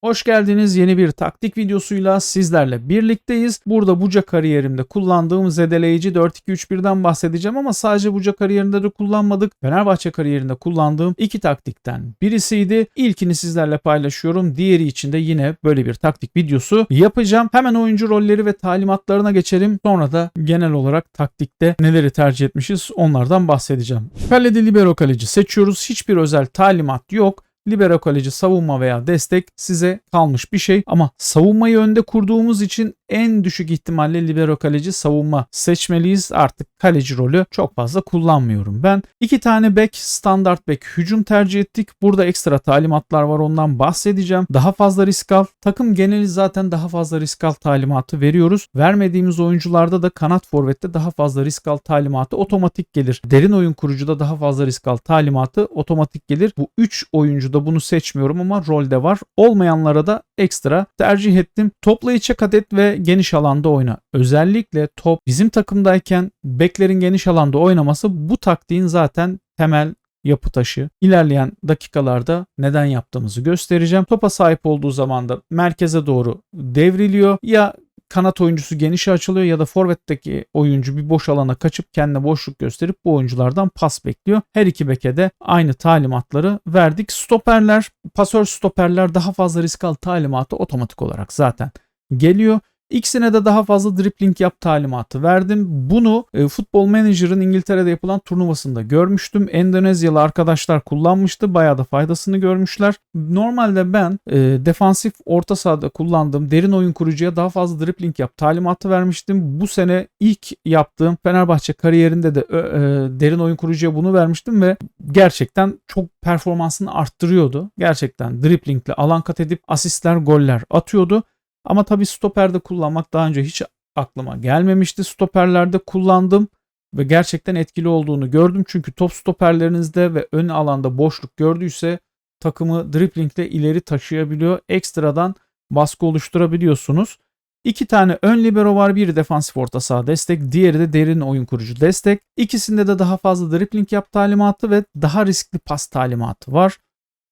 Hoş geldiniz. Yeni bir taktik videosuyla sizlerle birlikteyiz. Burada Buca kariyerimde kullandığım zedeleyici 4-2-3-1'den bahsedeceğim ama sadece Buca kariyerinde de kullanmadık. Fenerbahçe kariyerinde kullandığım iki taktikten birisiydi. İlkini sizlerle paylaşıyorum. Diğeri için de yine böyle bir taktik videosu yapacağım. Hemen oyuncu rolleri ve talimatlarına geçelim. Sonra da genel olarak taktikte neleri tercih etmişiz onlardan bahsedeceğim. Kalede libero kaleci seçiyoruz. Hiçbir özel talimat yok. Libero kaleci savunma veya destek size kalmış bir şey ama savunmayı önde kurduğumuz için en düşük ihtimalle libero kaleci savunma seçmeliyiz. Artık kaleci rolü çok fazla kullanmıyorum ben. İki tane bek standart bek hücum tercih ettik. Burada ekstra talimatlar var ondan bahsedeceğim. Daha fazla risk al. Takım geneli zaten daha fazla risk al talimatı veriyoruz. Vermediğimiz oyuncularda da kanat forvette daha fazla risk al talimatı otomatik gelir. Derin oyun kurucuda daha fazla risk al talimatı otomatik gelir. Bu 3 oyuncuda bunu seçmiyorum ama rolde var. Olmayanlara da ekstra tercih ettim. Topla içe kat et ve geniş alanda oyna. Özellikle top bizim takımdayken beklerin geniş alanda oynaması bu taktiğin zaten temel yapı taşı. İlerleyen dakikalarda neden yaptığımızı göstereceğim. Topa sahip olduğu zaman da merkeze doğru devriliyor. Ya kanat oyuncusu genişe açılıyor ya da forvetteki oyuncu bir boş alana kaçıp kendine boşluk gösterip bu oyunculardan pas bekliyor. Her iki beke de aynı talimatları verdik. Stoperler, pasör stoperler daha fazla risk al talimatı otomatik olarak zaten geliyor. İkisine de daha fazla dribbling yap talimatı verdim. Bunu e, Futbol Manager'ın İngiltere'de yapılan turnuvasında görmüştüm. Endonezyalı arkadaşlar kullanmıştı. Bayağı da faydasını görmüşler. Normalde ben e, defansif orta sahada kullandığım derin oyun kurucuya daha fazla dribbling yap talimatı vermiştim. Bu sene ilk yaptığım Fenerbahçe kariyerinde de e, derin oyun kurucuya bunu vermiştim ve gerçekten çok performansını arttırıyordu. Gerçekten dribblingle alan kat edip asistler, goller atıyordu. Ama tabii stoperde kullanmak daha önce hiç aklıma gelmemişti. Stoperlerde kullandım ve gerçekten etkili olduğunu gördüm. Çünkü top stoperlerinizde ve ön alanda boşluk gördüyse takımı driblingle ileri taşıyabiliyor. Ekstradan baskı oluşturabiliyorsunuz. İki tane ön libero var. Biri defansif orta saha destek. Diğeri de derin oyun kurucu destek. İkisinde de daha fazla dribbling yap talimatı ve daha riskli pas talimatı var.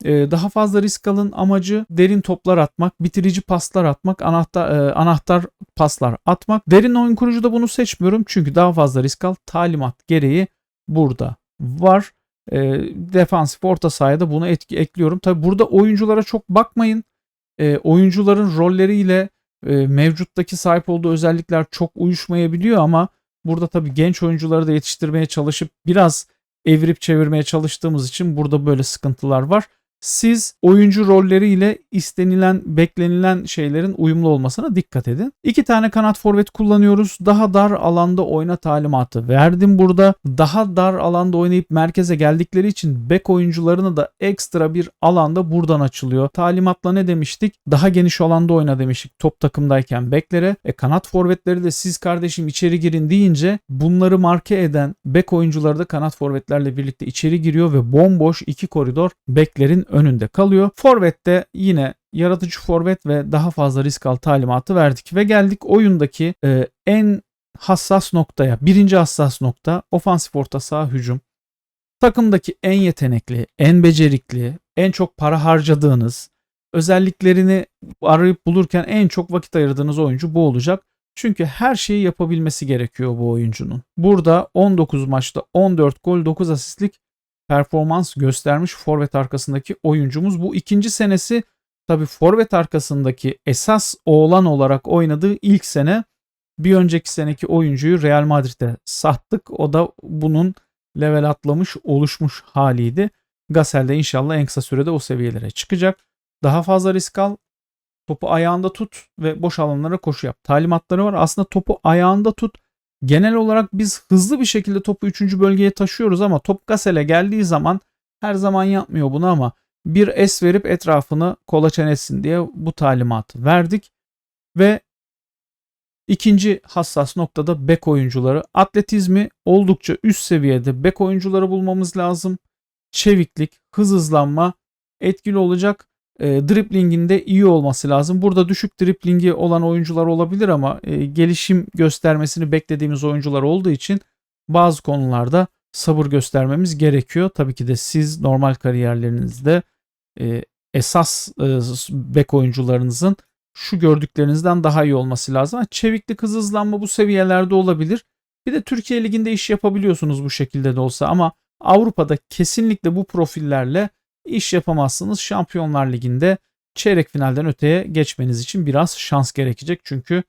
Ee, daha fazla risk alın amacı derin toplar atmak, bitirici paslar atmak, anahtar e, anahtar paslar atmak. Derin oyun kurucuda bunu seçmiyorum çünkü daha fazla risk al talimat gereği burada var. E, defansif orta sahaya da bunu etki, ekliyorum. Tabi burada oyunculara çok bakmayın. E, oyuncuların rolleriyle e, mevcuttaki sahip olduğu özellikler çok uyuşmayabiliyor ama burada tabi genç oyuncuları da yetiştirmeye çalışıp biraz evirip çevirmeye çalıştığımız için burada böyle sıkıntılar var siz oyuncu rolleriyle istenilen, beklenilen şeylerin uyumlu olmasına dikkat edin. İki tane kanat forvet kullanıyoruz. Daha dar alanda oyna talimatı verdim burada. Daha dar alanda oynayıp merkeze geldikleri için bek oyuncularını da ekstra bir alanda buradan açılıyor. Talimatla ne demiştik? Daha geniş alanda oyna demiştik top takımdayken beklere. E kanat forvetleri de siz kardeşim içeri girin deyince bunları marke eden bek oyuncuları da kanat forvetlerle birlikte içeri giriyor ve bomboş iki koridor beklerin önünde kalıyor. Forvet'te yine yaratıcı forvet ve daha fazla risk al talimatı verdik ve geldik oyundaki e, en hassas noktaya. Birinci hassas nokta ofansif orta saha hücum. Takımdaki en yetenekli, en becerikli, en çok para harcadığınız, özelliklerini arayıp bulurken en çok vakit ayırdığınız oyuncu bu olacak. Çünkü her şeyi yapabilmesi gerekiyor bu oyuncunun. Burada 19 maçta 14 gol 9 asistlik performans göstermiş forvet arkasındaki oyuncumuz. Bu ikinci senesi tabi forvet arkasındaki esas oğlan olarak oynadığı ilk sene bir önceki seneki oyuncuyu Real Madrid'e sattık. O da bunun level atlamış oluşmuş haliydi. Gasel de inşallah en kısa sürede o seviyelere çıkacak. Daha fazla risk al. Topu ayağında tut ve boş alanlara koşu yap. Talimatları var. Aslında topu ayağında tut Genel olarak biz hızlı bir şekilde topu 3. bölgeye taşıyoruz ama top Gasel'e geldiği zaman her zaman yapmıyor bunu ama bir es verip etrafını kolaçan etsin diye bu talimatı verdik. Ve ikinci hassas noktada bek oyuncuları. Atletizmi oldukça üst seviyede bek oyuncuları bulmamız lazım. Çeviklik, hız hızlanma etkili olacak e, driplinginde iyi olması lazım. Burada düşük driplingi olan oyuncular olabilir ama e, gelişim göstermesini beklediğimiz oyuncular olduğu için bazı konularda sabır göstermemiz gerekiyor. Tabii ki de siz normal kariyerlerinizde e, esas e, bek oyuncularınızın şu gördüklerinizden daha iyi olması lazım. Çeviklik hız hızlanma bu seviyelerde olabilir. Bir de Türkiye Ligi'nde iş yapabiliyorsunuz bu şekilde de olsa ama Avrupa'da kesinlikle bu profillerle iş yapamazsınız. Şampiyonlar Ligi'nde çeyrek finalden öteye geçmeniz için biraz şans gerekecek. Çünkü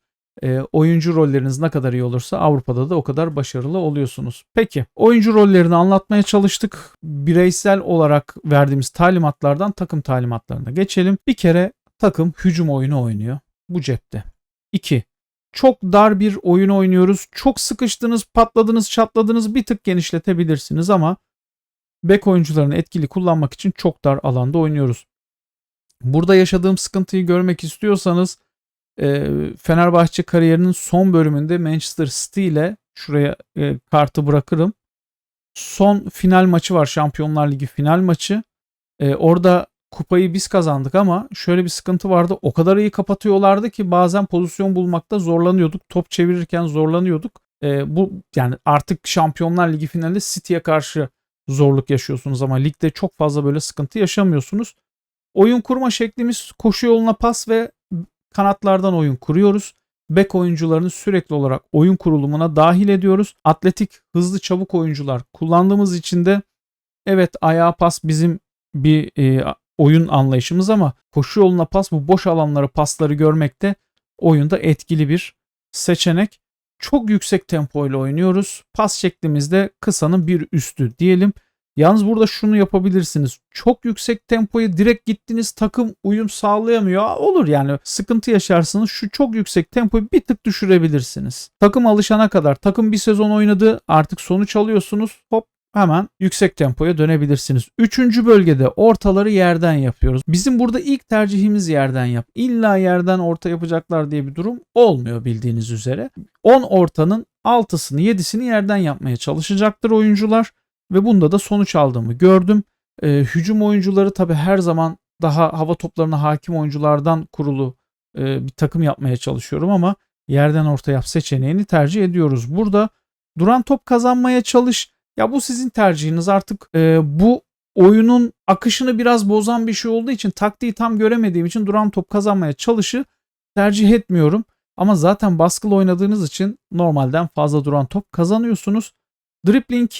e, oyuncu rolleriniz ne kadar iyi olursa Avrupa'da da o kadar başarılı oluyorsunuz. Peki oyuncu rollerini anlatmaya çalıştık. Bireysel olarak verdiğimiz talimatlardan takım talimatlarına geçelim. Bir kere takım hücum oyunu oynuyor. Bu cepte. 2. Çok dar bir oyun oynuyoruz. Çok sıkıştınız, patladınız, çatladınız bir tık genişletebilirsiniz ama bek oyuncularını etkili kullanmak için çok dar alanda oynuyoruz. Burada yaşadığım sıkıntıyı görmek istiyorsanız e, Fenerbahçe kariyerinin son bölümünde Manchester City ile şuraya e, kartı bırakırım. Son final maçı var Şampiyonlar Ligi final maçı. E, orada kupayı biz kazandık ama şöyle bir sıkıntı vardı. O kadar iyi kapatıyorlardı ki bazen pozisyon bulmakta zorlanıyorduk. Top çevirirken zorlanıyorduk. Bu yani artık Şampiyonlar Ligi finalinde City'ye karşı zorluk yaşıyorsunuz ama ligde çok fazla böyle sıkıntı yaşamıyorsunuz. Oyun kurma şeklimiz koşu yoluna pas ve kanatlardan oyun kuruyoruz. Bek oyuncularını sürekli olarak oyun kurulumuna dahil ediyoruz. Atletik, hızlı, çabuk oyuncular kullandığımız için de evet ayağa pas bizim bir e, oyun anlayışımız ama koşu yoluna pas bu boş alanları pasları görmekte oyunda etkili bir seçenek. Çok yüksek tempo ile oynuyoruz. Pas şeklimizde kısanın bir üstü diyelim. Yalnız burada şunu yapabilirsiniz. Çok yüksek tempoya direkt gittiniz takım uyum sağlayamıyor. Olur yani sıkıntı yaşarsınız. Şu çok yüksek tempoyu bir tık düşürebilirsiniz. Takım alışana kadar takım bir sezon oynadı artık sonuç alıyorsunuz. Hop hemen yüksek tempoya dönebilirsiniz. Üçüncü bölgede ortaları yerden yapıyoruz. Bizim burada ilk tercihimiz yerden yap. İlla yerden orta yapacaklar diye bir durum olmuyor bildiğiniz üzere. 10 ortanın 6'sını 7'sini yerden yapmaya çalışacaktır oyuncular ve bunda da sonuç aldığımı gördüm. E, hücum oyuncuları tabi her zaman daha hava toplarına hakim oyunculardan kurulu e, bir takım yapmaya çalışıyorum ama yerden orta yap seçeneğini tercih ediyoruz. Burada duran top kazanmaya çalış. Ya bu sizin tercihiniz artık e, bu oyunun akışını biraz bozan bir şey olduğu için taktiği tam göremediğim için duran top kazanmaya çalışı tercih etmiyorum. Ama zaten baskılı oynadığınız için normalden fazla duran top kazanıyorsunuz. Dribbling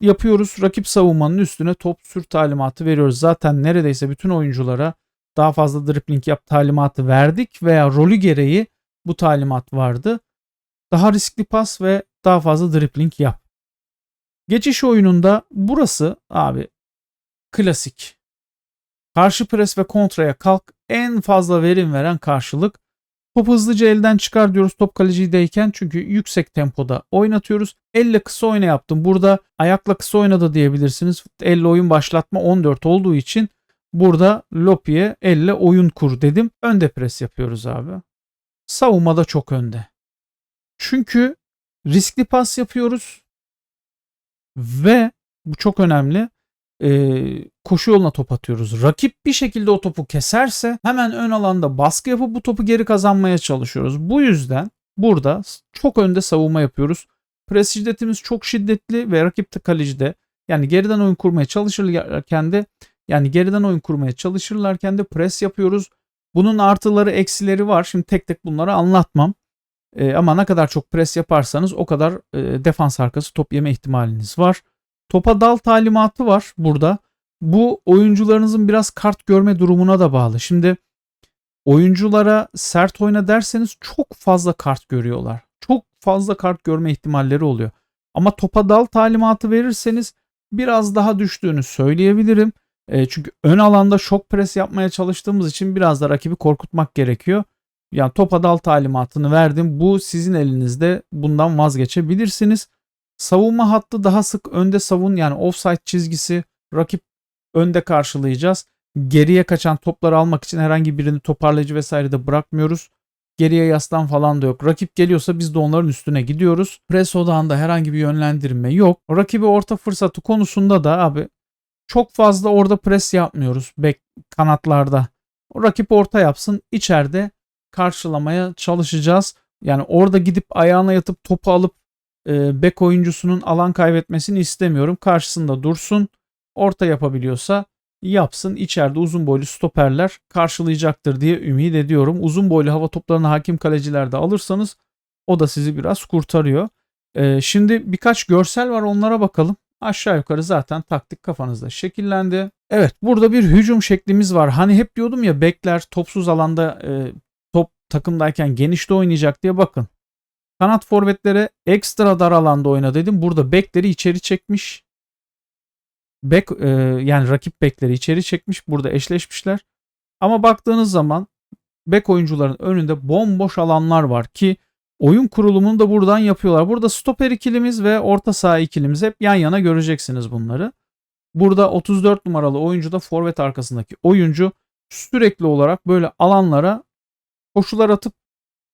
yapıyoruz. Rakip savunmanın üstüne top sür talimatı veriyoruz. Zaten neredeyse bütün oyunculara daha fazla dribbling yap talimatı verdik veya rolü gereği bu talimat vardı. Daha riskli pas ve daha fazla dribbling yap. Geçiş oyununda burası abi klasik. Karşı pres ve kontraya kalk en fazla verim veren karşılık. Top hızlıca elden çıkar diyoruz top kalecideyken çünkü yüksek tempoda oynatıyoruz. Elle kısa oyna yaptım. Burada ayakla kısa oynadı diyebilirsiniz. Elle oyun başlatma 14 olduğu için burada Lopi'ye elle oyun kur dedim. Önde pres yapıyoruz abi. Savunmada çok önde. Çünkü riskli pas yapıyoruz ve bu çok önemli e, koşu yoluna top atıyoruz. Rakip bir şekilde o topu keserse hemen ön alanda baskı yapıp bu topu geri kazanmaya çalışıyoruz. Bu yüzden burada çok önde savunma yapıyoruz. Pres şiddetimiz çok şiddetli ve rakip de kalecide yani geriden oyun kurmaya çalışırken de yani geriden oyun kurmaya çalışırlarken de pres yapıyoruz. Bunun artıları eksileri var. Şimdi tek tek bunları anlatmam. E, ama ne kadar çok pres yaparsanız o kadar e, defans arkası top yeme ihtimaliniz var. Topa dal talimatı var burada. Bu oyuncularınızın biraz kart görme durumuna da bağlı. Şimdi oyunculara sert oyna derseniz çok fazla kart görüyorlar. Çok fazla kart görme ihtimalleri oluyor. Ama topa dal talimatı verirseniz biraz daha düştüğünü söyleyebilirim. E, çünkü ön alanda şok pres yapmaya çalıştığımız için biraz da rakibi korkutmak gerekiyor. Yani topa dal talimatını verdim. Bu sizin elinizde. Bundan vazgeçebilirsiniz. Savunma hattı daha sık önde savun yani offside çizgisi rakip önde karşılayacağız. Geriye kaçan topları almak için herhangi birini toparlayıcı vesaire de bırakmıyoruz. Geriye yaslan falan da yok. Rakip geliyorsa biz de onların üstüne gidiyoruz. Pres odağında herhangi bir yönlendirme yok. Rakibi orta fırsatı konusunda da abi çok fazla orada pres yapmıyoruz bek kanatlarda. Rakip orta yapsın. içeride karşılamaya çalışacağız. Yani orada gidip ayağına yatıp topu alıp e, bek oyuncusunun alan kaybetmesini istemiyorum. Karşısında dursun. Orta yapabiliyorsa yapsın. İçeride uzun boylu stoperler karşılayacaktır diye ümit ediyorum. Uzun boylu hava toplarına hakim kaleciler de alırsanız o da sizi biraz kurtarıyor. Ee, şimdi birkaç görsel var onlara bakalım. Aşağı yukarı zaten taktik kafanızda şekillendi. Evet burada bir hücum şeklimiz var. Hani hep diyordum ya bekler topsuz alanda e, takımdayken genişte oynayacak diye bakın. Kanat forvetlere ekstra dar alanda oyna dedim. Burada bekleri içeri çekmiş. Bek e, yani rakip bekleri içeri çekmiş. Burada eşleşmişler. Ama baktığınız zaman bek oyuncuların önünde bomboş alanlar var ki oyun kurulumunu da buradan yapıyorlar. Burada stoper ikilimiz ve orta saha ikilimiz hep yan yana göreceksiniz bunları. Burada 34 numaralı oyuncu da forvet arkasındaki oyuncu sürekli olarak böyle alanlara koşular atıp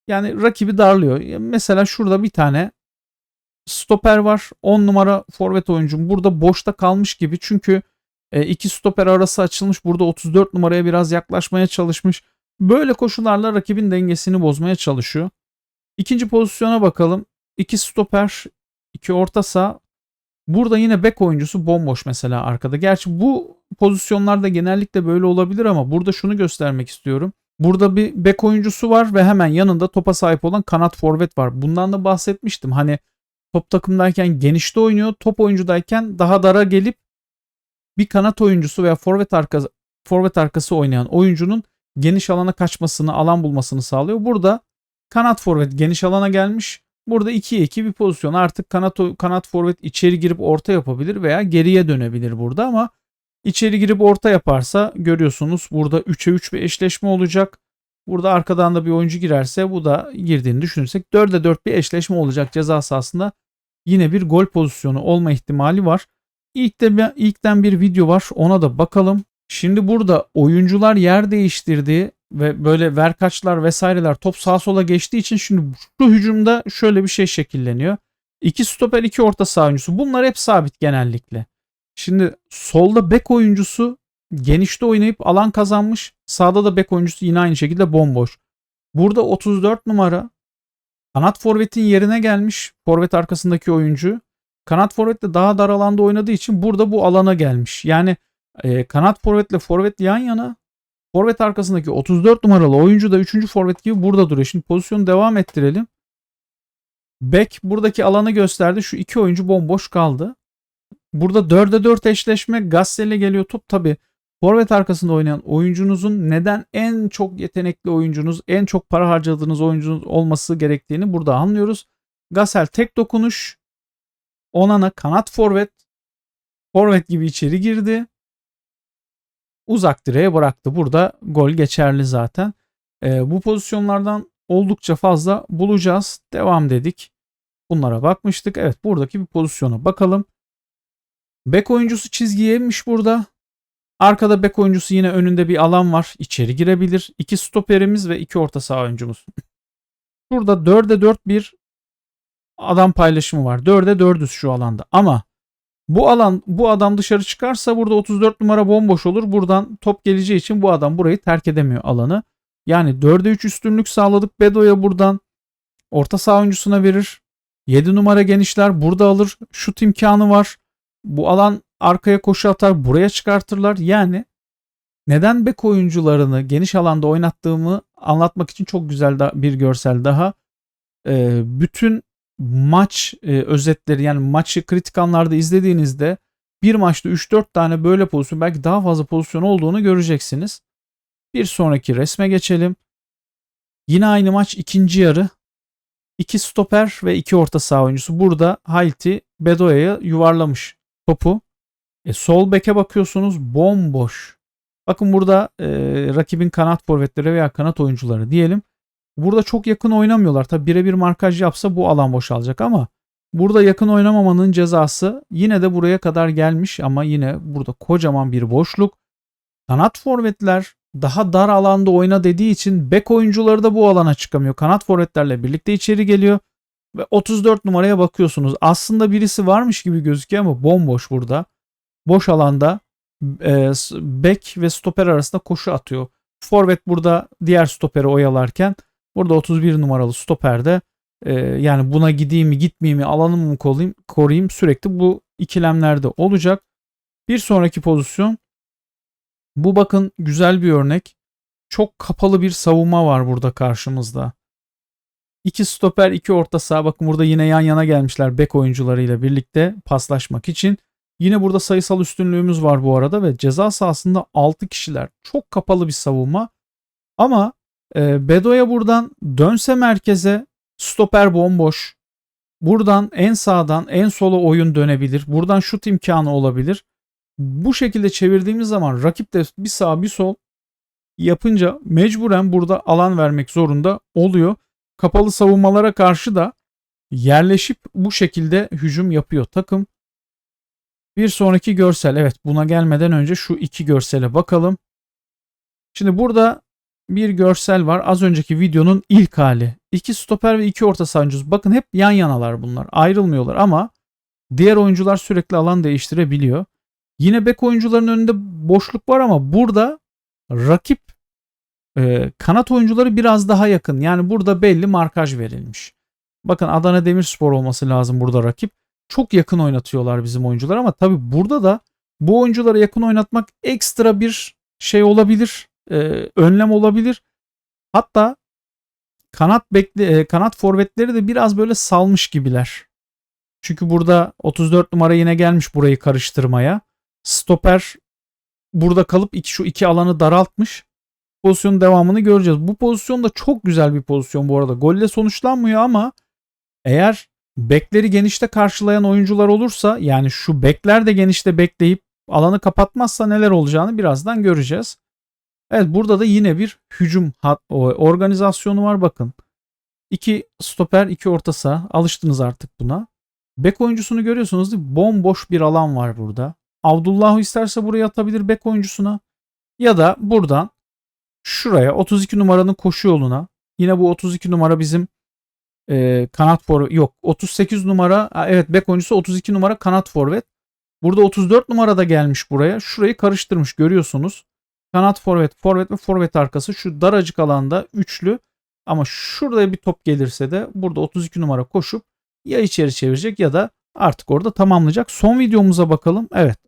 yani rakibi darlıyor. Mesela şurada bir tane stoper var. 10 numara forvet oyuncum burada boşta kalmış gibi. Çünkü e, iki stoper arası açılmış. Burada 34 numaraya biraz yaklaşmaya çalışmış. Böyle koşularla rakibin dengesini bozmaya çalışıyor. İkinci pozisyona bakalım. İki stoper, iki orta saha. Burada yine bek oyuncusu bomboş mesela arkada. Gerçi bu pozisyonlarda genellikle böyle olabilir ama burada şunu göstermek istiyorum. Burada bir bek oyuncusu var ve hemen yanında topa sahip olan kanat forvet var. Bundan da bahsetmiştim. Hani top takımdayken genişte oynuyor. Top oyuncudayken daha dara gelip bir kanat oyuncusu veya forvet arkası forvet arkası oynayan oyuncunun geniş alana kaçmasını, alan bulmasını sağlıyor. Burada kanat forvet geniş alana gelmiş. Burada 2'ye 2 bir pozisyon. Artık kanat kanat forvet içeri girip orta yapabilir veya geriye dönebilir burada ama içeri girip orta yaparsa görüyorsunuz burada 3'e 3 bir eşleşme olacak. Burada arkadan da bir oyuncu girerse bu da girdiğini düşünürsek 4'e 4 bir eşleşme olacak ceza sahasında. Yine bir gol pozisyonu olma ihtimali var. İlk de ilkten bir video var. Ona da bakalım. Şimdi burada oyuncular yer değiştirdi ve böyle verkaçlar vesaireler top sağa sola geçtiği için şimdi şu hücumda şöyle bir şey şekilleniyor. İki stoper, iki orta saha oyuncusu. Bunlar hep sabit genellikle. Şimdi solda bek oyuncusu genişte oynayıp alan kazanmış. Sağda da bek oyuncusu yine aynı şekilde bomboş. Burada 34 numara kanat forvetin yerine gelmiş. Forvet arkasındaki oyuncu. Kanat forvet de daha dar alanda oynadığı için burada bu alana gelmiş. Yani e, kanat forvetle forvet yan yana. Forvet arkasındaki 34 numaralı oyuncu da 3. forvet gibi burada duruyor. Şimdi pozisyonu devam ettirelim. Beck buradaki alanı gösterdi. Şu iki oyuncu bomboş kaldı. Burada 4'e 4 eşleşme Gassel'e geliyor top tabi. Forvet arkasında oynayan oyuncunuzun neden en çok yetenekli oyuncunuz, en çok para harcadığınız oyuncunuz olması gerektiğini burada anlıyoruz. Gassel tek dokunuş. Onana kanat forvet. Forvet gibi içeri girdi. Uzak direğe bıraktı. Burada gol geçerli zaten. E, bu pozisyonlardan oldukça fazla bulacağız. Devam dedik. Bunlara bakmıştık. Evet buradaki bir pozisyona bakalım. Bek oyuncusu çizgiye inmiş burada. Arkada bek oyuncusu yine önünde bir alan var. İçeri girebilir. İki stoperimiz ve iki orta saha oyuncumuz. Burada 4'e 4 bir adam paylaşımı var. 4'e 4'üz şu alanda. Ama bu alan bu adam dışarı çıkarsa burada 34 numara bomboş olur. Buradan top geleceği için bu adam burayı terk edemiyor alanı. Yani 4'e 3 üstünlük sağladık. Bedo'ya buradan orta saha oyuncusuna verir. 7 numara genişler burada alır. Şut imkanı var. Bu alan arkaya koşu atar buraya çıkartırlar. Yani neden bek oyuncularını geniş alanda oynattığımı anlatmak için çok güzel bir görsel daha. Ee, bütün maç e, özetleri yani maçı kritik anlarda izlediğinizde bir maçta 3-4 tane böyle pozisyon belki daha fazla pozisyon olduğunu göreceksiniz. Bir sonraki resme geçelim. Yine aynı maç ikinci yarı. İki stoper ve iki orta saha oyuncusu. Burada Haiti Bedoya'ya yuvarlamış topu. E, sol beke bakıyorsunuz bomboş. Bakın burada e, rakibin kanat forvetleri veya kanat oyuncuları diyelim. Burada çok yakın oynamıyorlar. Tabi birebir markaj yapsa bu alan boşalacak ama burada yakın oynamamanın cezası yine de buraya kadar gelmiş ama yine burada kocaman bir boşluk. Kanat forvetler daha dar alanda oyna dediği için bek oyuncuları da bu alana çıkamıyor. Kanat forvetlerle birlikte içeri geliyor ve 34 numaraya bakıyorsunuz. Aslında birisi varmış gibi gözüküyor ama bomboş burada. Boş alanda e, bek ve stoper arasında koşu atıyor. Forvet burada diğer stoperi oyalarken Burada 31 numaralı stoperde e, yani buna gideyim mi gitmeyeyim mi alanımı mı koruyayım, koruyayım sürekli bu ikilemlerde olacak. Bir sonraki pozisyon Bu bakın güzel bir örnek. Çok kapalı bir savunma var burada karşımızda. İki stoper, iki orta saha. Bakın burada yine yan yana gelmişler bek oyuncularıyla birlikte paslaşmak için. Yine burada sayısal üstünlüğümüz var bu arada ve ceza sahasında 6 kişiler. Çok kapalı bir savunma. Ama e, Bedo'ya buradan dönse merkeze stoper bomboş. Buradan en sağdan en sola oyun dönebilir. Buradan şut imkanı olabilir. Bu şekilde çevirdiğimiz zaman rakip de bir sağ bir sol yapınca mecburen burada alan vermek zorunda oluyor. Kapalı savunmalara karşı da yerleşip bu şekilde hücum yapıyor takım. Bir sonraki görsel evet buna gelmeden önce şu iki görsele bakalım. Şimdi burada bir görsel var. Az önceki videonun ilk hali. İki stoper ve iki orta sahancı. Bakın hep yan yanalar bunlar. Ayrılmıyorlar ama diğer oyuncular sürekli alan değiştirebiliyor. Yine bek oyuncuların önünde boşluk var ama burada rakip e, kanat oyuncuları biraz daha yakın. Yani burada belli markaj verilmiş. Bakın Adana Demirspor olması lazım burada rakip. Çok yakın oynatıyorlar bizim oyuncular ama tabii burada da bu oyunculara yakın oynatmak ekstra bir şey olabilir. E, önlem olabilir. Hatta kanat bekle, e, kanat forvetleri de biraz böyle salmış gibiler. Çünkü burada 34 numara yine gelmiş burayı karıştırmaya. Stoper burada kalıp iki, şu iki alanı daraltmış. Pozisyonun devamını göreceğiz. Bu pozisyon da çok güzel bir pozisyon bu arada. Golle sonuçlanmıyor ama eğer bekleri genişte karşılayan oyuncular olursa yani şu bekler de genişte bekleyip alanı kapatmazsa neler olacağını birazdan göreceğiz. Evet burada da yine bir hücum organizasyonu var bakın. İki stoper, iki orta saha. Alıştınız artık buna. Bek oyuncusunu görüyorsunuz değil mi? Bomboş bir alan var burada. Abdullah isterse buraya atabilir bek oyuncusuna. Ya da buradan şuraya 32 numaranın koşu yoluna. Yine bu 32 numara bizim e, kanat forvet. Yok 38 numara. Evet bek oyuncusu 32 numara kanat forvet. Burada 34 numara da gelmiş buraya. Şurayı karıştırmış görüyorsunuz. Kanat forvet, forvet ve forvet arkası şu daracık alanda üçlü. Ama şurada bir top gelirse de burada 32 numara koşup ya içeri çevirecek ya da artık orada tamamlayacak. Son videomuza bakalım. Evet.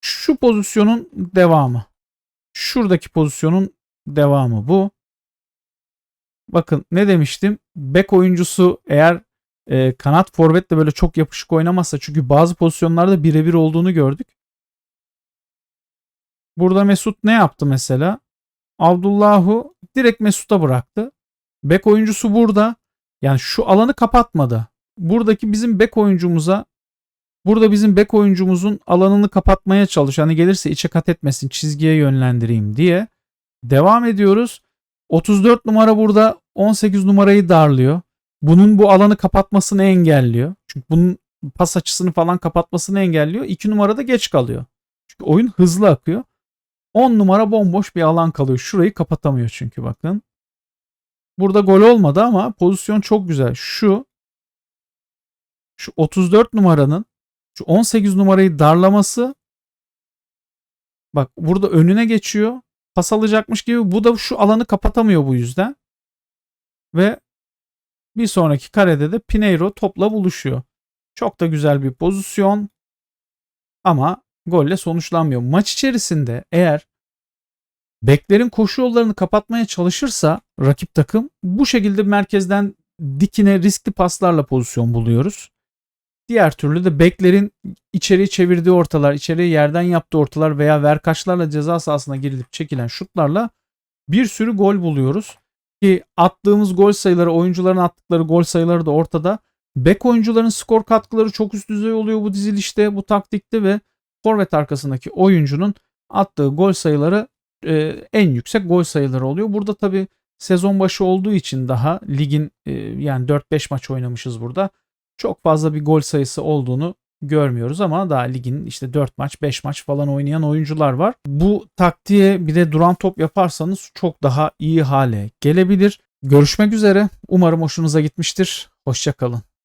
Şu pozisyonun devamı. Şuradaki pozisyonun devamı bu. Bakın ne demiştim? Bek oyuncusu eğer e, kanat forvetle böyle çok yapışık oynamazsa çünkü bazı pozisyonlarda birebir olduğunu gördük. Burada Mesut ne yaptı mesela? Abdullah'u direkt Mesut'a bıraktı. Bek oyuncusu burada. Yani şu alanı kapatmadı. Buradaki bizim bek oyuncumuza burada bizim bek oyuncumuzun alanını kapatmaya çalış. Hani gelirse içe kat etmesin çizgiye yönlendireyim diye. Devam ediyoruz. 34 numara burada 18 numarayı darlıyor. Bunun bu alanı kapatmasını engelliyor. Çünkü bunun pas açısını falan kapatmasını engelliyor. 2 numara da geç kalıyor. Çünkü oyun hızlı akıyor. 10 numara bomboş bir alan kalıyor. Şurayı kapatamıyor çünkü bakın. Burada gol olmadı ama pozisyon çok güzel. Şu şu 34 numaranın şu 18 numarayı darlaması bak burada önüne geçiyor. Pas alacakmış gibi bu da şu alanı kapatamıyor bu yüzden. Ve bir sonraki karede de Pineiro topla buluşuyor. Çok da güzel bir pozisyon. Ama golle sonuçlanmıyor. Maç içerisinde eğer beklerin koşu yollarını kapatmaya çalışırsa rakip takım bu şekilde merkezden dikine riskli paslarla pozisyon buluyoruz. Diğer türlü de beklerin içeri çevirdiği ortalar, içeri yerden yaptığı ortalar veya verkaçlarla ceza sahasına girilip çekilen şutlarla bir sürü gol buluyoruz. Ki attığımız gol sayıları, oyuncuların attıkları gol sayıları da ortada. Bek oyuncuların skor katkıları çok üst düzey oluyor bu dizilişte, bu taktikte ve forvet arkasındaki oyuncunun attığı gol sayıları e, en yüksek gol sayıları oluyor. Burada tabi sezon başı olduğu için daha ligin e, yani 4-5 maç oynamışız burada. Çok fazla bir gol sayısı olduğunu görmüyoruz ama daha ligin işte 4 maç 5 maç falan oynayan oyuncular var. Bu taktiğe bir de duran top yaparsanız çok daha iyi hale gelebilir. Görüşmek üzere. Umarım hoşunuza gitmiştir. Hoşçakalın.